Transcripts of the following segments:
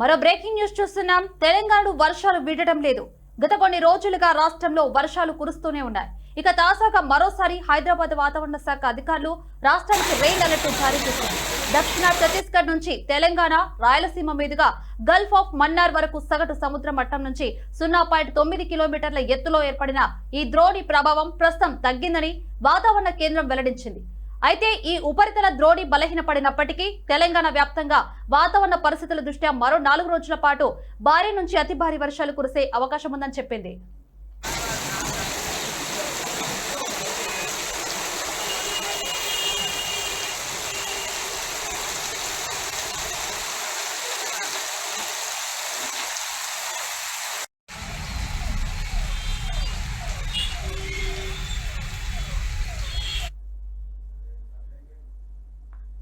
మరో breaking news చూస్తున్నాం. తెలంగాణ వర్షాలు విడటం లేదు. గత కొన్ని రోజులుగా రాష్ట్రంలో వర్షాలు కురుస్తూనే ఉన్నాయి. ఇక తాజాగా మరోసారి హైదరాబాద్ వాతావరణ శాఖ అధికారులు రాష్ట్రానికి రెయిన్ అలర్ట్ జారీ చేశారు దక్షిణ ఛత్తీస్గఢ్ నుంచి తెలంగాణ రాయలసీమ మీదుగా గల్ఫ్ ఆఫ్ మన్నార్ వరకు సగటు సముద్ర మట్టం నుంచి సున్నా పాయింట్ తొమ్మిది కిలోమీటర్ల ఎత్తులో ఏర్పడిన ఈ ద్రోణి ప్రభావం ప్రస్తుతం తగ్గిందని వాతావరణ కేంద్రం వెల్లడించింది. అయితే ఈ ఉపరితల ద్రోణి బలహీనపడినప్పటికీ తెలంగాణ వ్యాప్తంగా వాతావరణ పరిస్థితుల దృష్ట్యా మరో నాలుగు రోజుల పాటు భారీ నుంచి అతి భారీ వర్షాలు కురిసే అవకాశం ఉందని చెప్పింది.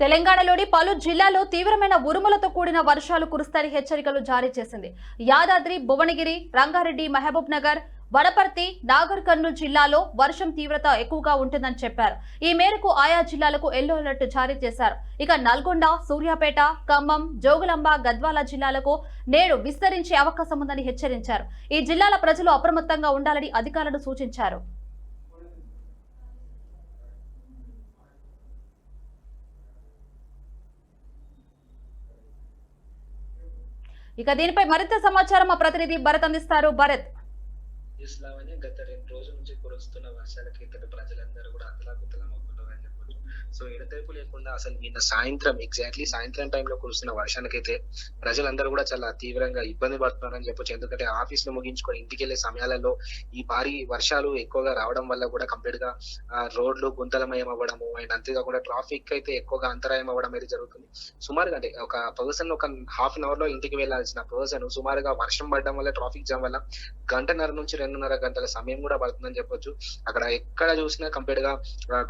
తెలంగాణలోని పలు జిల్లాల్లో తీవ్రమైన ఉరుములతో కూడిన వర్షాలు కురుస్తాయని హెచ్చరికలు జారీ చేసింది. యాదాద్రి భువనగిరి రంగారెడ్డి మహబూబ్ నగర్ వడపర్తి నాగర్ కర్నూలు జిల్లాలో వర్షం తీవ్రత ఎక్కువగా ఉంటుందని చెప్పారు. ఈ మేరకు ఆయా జిల్లాలకు ఎల్లో అలర్ట్ జారీ చేశారు. ఇక నల్గొండ సూర్యాపేట ఖమ్మం జోగులాంబ గద్వాల జిల్లాలకు నేడు విస్తరించే అవకాశం ఉందని హెచ్చరించారు. ఈ జిల్లాల ప్రజలు అప్రమత్తంగా ఉండాలని అధికారులు సూచించారు. ఇక దీనిపై మరింత సమాచారం మా ప్రతినిధి భరత్ అందిస్తారు. భరత్. గత రెండు రోజుల నుంచి కురుస్తున్న వర్షాలకి ఇతర ప్రజలందరూ కూడా అతలాకుతలం అవుతున్నారని చెప్పొచ్చు. సో ఎడతెరిపి లేకుండా అసలు నిన్న సాయంత్రం ఎగ్జాక్ట్లీ సాయంత్రం టైంలో కురుస్తున్న వర్షానికైతే ప్రజలందరూ కూడా చాలా తీవ్రంగా ఇబ్బంది పడుతున్నారని చెప్పొచ్చు. ఎందుకంటే ఆఫీస్లో ముగించుకొని ఇంటికి వెళ్ళే సమయాలలో ఈ భారీ వర్షాలు ఎక్కువగా రావడం వల్ల కూడా కంప్లీట్గా రోడ్లు గుంతలమయం అవ్వడము అండ్ అంతేకాకుండా ట్రాఫిక్ అయితే ఎక్కువగా అంతరాయం అవ్వడం అనేది జరుగుతుంది. సుమారుగా అంటే ఒక పర్సన్ ఒక హాఫ్ అన్ అవర్లో ఇంటికి వెళ్ళాల్సిన పర్సన్ సుమారుగా వర్షం పడడం వల్ల ట్రాఫిక్ జామ్ వల్ల గంటన్నర నుంచి రెండున్నర గంటల సమయం కూడా పడుతుందని చెప్పొచ్చు. అక్కడ ఎక్కడ చూసినా కంప్లీట్గా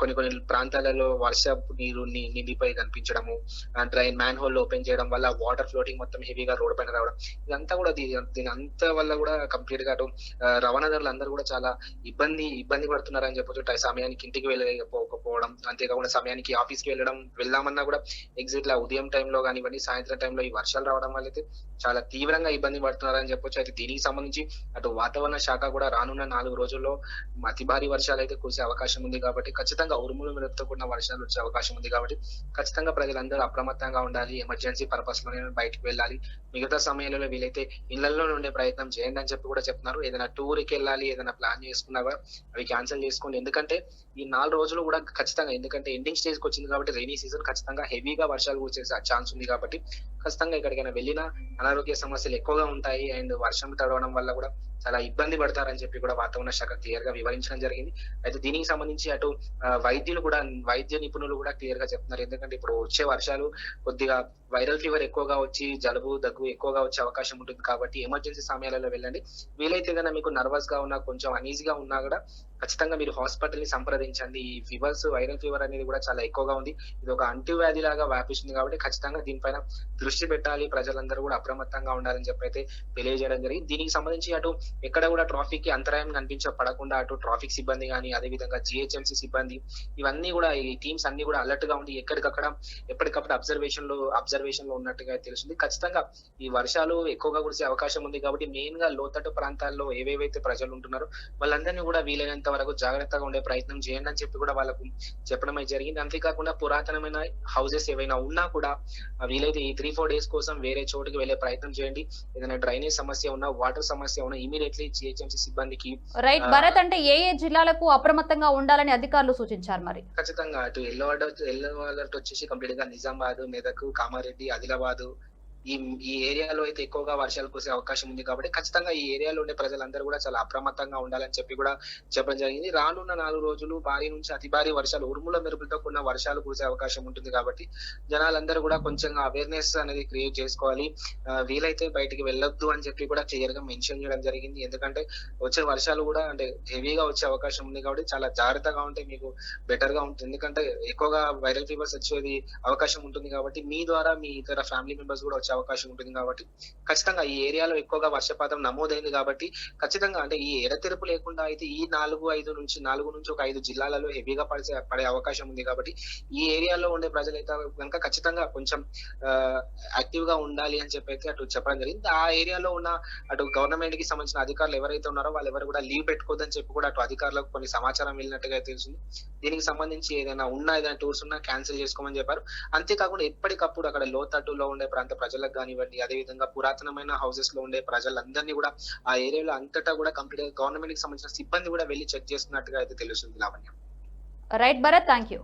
కొన్ని కొన్ని ప్రాంతాలలో వర్షపు నీరు నిండిపోయి కనిపించడము డ్రైన్ మ్యాన్ హోల్ ఓపెన్ చేయడం వల్ల వాటర్ ఫ్లోటింగ్ మొత్తం హెవీగా రోడ్ పైన రావడం. ఇదంతా కూడా దీని అంతా వల్ల కూడా కంప్లీట్గా అటు ఆ, రవాణాదారులు అందరూ కూడా చాలా ఇబ్బంది ఇబ్బంది పడుతున్నారని చెప్పొచ్చు. సమయానికి ఇంటికి వెళ్ళకపోవడం అంతేకాకుండా సమయానికి ఆఫీస్కి వెళ్ళడం వెళ్దామన్నా కూడా ఎగ్జిట్ లా ఉదయం టైంలో కానివ్వండి సాయంత్రం టైంలో ఈ వర్షాలు రావడం వల్ల అయితే చాలా తీవ్రంగా ఇబ్బంది పడుతున్నారని చెప్పొచ్చు. అయితే దీనికి సంబంధించి అటు వాతావరణ శాఖ కూడా రానున్న నాలుగు రోజుల్లో అతి భారీ వర్షాలు అయితే కురిసే అవకాశం ఉంది కాబట్టి ఖచ్చితంగా ఉరుములు మెరుపుతో కూడిన వర్షాలు వచ్చే అవకాశం ఉంది కాబట్టి ఖచ్చితంగా ప్రజలందరూ అప్రమత్తంగా ఉండాలి ఎమర్జెన్సీ పర్పస్లోనే బయటకు వెళ్ళాలి. మిగతా సమయంలో వీలైతే ఇళ్ళలో ఉండే ప్రయత్నం చేయండి అని చెప్పి కూడా చెప్తున్నారు. ఏదైనా టూర్కి వెళ్ళాలి ఏదైనా ప్లాన్ చేసుకున్నా కూడా అవి క్యాన్సిల్ చేసుకోండి. ఎందుకంటే ఈ నాలుగు రోజులు కూడా ఖచ్చితంగా ఎందుకంటే ఎండింగ్ స్టేజ్కి వచ్చింది కాబట్టి రైనీ సీజన్ ఖచ్చితంగా హెవీగా వర్షాలు కురిసే ఛాన్స్ ఉంది కాబట్టి ఖచ్చితంగా ఎక్కడికైనా వెళ్ళినా అనారోగ్య సమస్యలు ఎక్కువగా ఉంటాయి. అండ్ వర్షం తడవడం వల్ల కూడా చాలా ఇబ్బంది పడతారని చెప్పి కూడా వాతావరణ శాఖ క్లియర్గా వివరించడం జరిగింది. అయితే దీనికి సంబంధించి అటు వైద్యులు కూడా వైద్య నిపుణులు కూడా క్లియర్గా చెప్తున్నారు. ఎందుకంటే ఇప్పుడు వచ్చే వర్షాలు కొద్దిగా వైరల్ ఫీవర్ ఎక్కువగా వచ్చి జలుబు దగ్గు ఎక్కువగా వచ్చే అవకాశం ఉంటుంది కాబట్టి ఎమర్జెన్సీ సమయాలలో వెళ్ళండి. వీలైతే కనుక మీకు నర్వస్గా ఉన్నా కొంచెం అనీజీగా ఉన్నా కూడా ఖచ్చితంగా మీరు హాస్పిటల్ని సంప్రదించండి. ఈ ఫీవర్స్ వైరల్ ఫీవర్ అనేది కూడా చాలా ఎక్కువగా ఉంది. ఇది ఒక అంటువ్యాధి లాగా వ్యాపిస్తుంది కాబట్టి ఖచ్చితంగా దీనిపైన దృష్టి పెట్టాలి. ప్రజలందరూ కూడా అప్రమత్తంగా ఉండాలని చెప్పి అయితే తెలియజేయడం జరిగింది. దీనికి సంబంధించి అటు ఎక్కడ కూడా ట్రాఫిక్కి అంతరాయం కనిపించ పడకుండా అటు ట్రాఫిక్ సిబ్బంది కానీ అదే విధంగా జిహెచ్ఎంసీ సిబ్బంది ఇవన్నీ కూడా ఈ టీమ్స్ అన్ని కూడా అలర్ట్గా ఉండి ఎక్కడికక్కడ ఎప్పటికప్పుడు అబ్జర్వేషన్లో అబ్జర్వేషన్లో ఉన్నట్టుగా తెలుస్తుంది. ఖచ్చితంగా ఈ వర్షాలు ఎక్కువగా కురిసే అవకాశం ఉంది కాబట్టి మెయిన్గా లోతట్టు ప్రాంతాల్లో ఏవేవైతే ప్రజలు ఉంటున్నారో వాళ్ళందరినీ కూడా వీలైనంత వరకు జాగ్రత్తగా ఉండే ప్రయత్నం చేయండి అని చెప్పి కూడా వాళ్ళకు చెప్పడం అయితే జరిగింది అంతేకాకుండా పురాతనమైన హౌసెస్ ఏవైనా ఉన్నా కూడా వీలైతే ఈ త్రీ ఫోర్ డేస్ కోసం వేరే చోటుకి వెళ్ళే ప్రయత్నం చేయండి ఏదైనా డ్రైనేజ్ సమస్య ఉన్నా వాటర్ సమస్య ఉన్నా ఇమీడియట్లీ జిహెచ్ఎంసీ సిబ్బందికి రైట్. భరత్ అంటే ఏ ఏ జిల్లాలకు అప్రమత్తంగా ఉండాలని అధికారులు సూచించారు మరి ఖచ్చితంగా అటు ఎల్లో అలర్ట్ ఎల్లో అలర్ట్ వచ్చేసి కంప్లీట్గా నిజామాబాద్ మెదక్ కామారెడ్డి ఆదిలాబాద్ ఈ ఈ ఏరియాలో అయితే ఎక్కువగా వర్షాలు కురిసే అవకాశం ఉంది కాబట్టి ఖచ్చితంగా ఈ ఏరియాలో ఉండే ప్రజలందరూ కూడా చాలా అప్రమత్తంగా ఉండాలని చెప్పి కూడా చెప్పడం జరిగింది. రానున్న నాలుగు రోజులు భారీ నుంచి అతి భారీ వర్షాలు ఉరుముల మెరుపులతో కూడిన వర్షాలు కురిసే అవకాశం ఉంటుంది కాబట్టి జనాలందరూ కూడా కొంచెం అవేర్నెస్ అనేది క్రియేట్ చేసుకోవాలి. వీలైతే బయటికి వెళ్ళొద్దు అని చెప్పి కూడా క్లియర్గా మెన్షన్ చేయడం జరిగింది. ఎందుకంటే వచ్చే వర్షాలు కూడా అంటే హెవీగా వచ్చే అవకాశం ఉంది కాబట్టి చాలా జాగ్రత్తగా ఉంటే మీకు బెటర్గా ఉంటుంది. ఎందుకంటే ఎక్కువగా వైరల్ ఫీవర్స్ వచ్చేది అవకాశం ఉంటుంది కాబట్టి మీ ద్వారా మీ ఇతర ఫ్యామిలీ మెంబర్స్ కూడా వచ్చే అవకాశం ఉంటుంది కాబట్టి ఖచ్చితంగా ఈ ఏరియాలో ఎక్కువగా వర్షపాతం నమోదైంది కాబట్టి ఖచ్చితంగా అంటే ఈ ఎడతెరపు లేకుండా అయితే ఈ నాలుగు ఐదు నుంచి నాలుగు నుంచి ఒక ఐదు జిల్లాలలో హెవీగా పడే పడే అవకాశం ఉంది కాబట్టి ఈ ఏరియాలో ఉండే ప్రజలైతే కనుక ఖచ్చితంగా కొంచెం యాక్టివ్గా ఉండాలి అని చెప్పి అయితే అటు చెప్పడం జరిగింది. ఆ ఏరియాలో ఉన్న అటు గవర్నమెంట్కి సంబంధించిన అధికారులు ఎవరైతే ఉన్నారో వాళ్ళు ఎవరు కూడా లీవ్ పెట్టుకోవద్దని చెప్పి కూడా అటు అధికారులకు కొన్ని సమాచారం వెళ్ళినట్టుగా తెలిసింది దీనికి సంబంధించి ఏదైనా ఉన్నా ఏదైనా టూర్స్ ఉన్నా క్యాన్సిల్ చేసుకోమని చెప్పారు. అంతేకాకుండా ఎప్పటికప్పుడు అక్కడ లోతట్టులో ఉండే ప్రాంత ప్రజలకు కానివ్వండి అదే విధంగా పురాతనమైన హౌసెస్లో ఉండే ప్రజలందరినీ కూడా ఆ ఏరియాలో అంతటా కూడా కంప్లీట్గా గవర్నమెంట్కి సంబంధించిన సిబ్బంది కూడా వెళ్ళి చెక్ చేస్తున్నట్టుగా అయితే తెలుస్తుంది Lavanya. Right Bharat thank you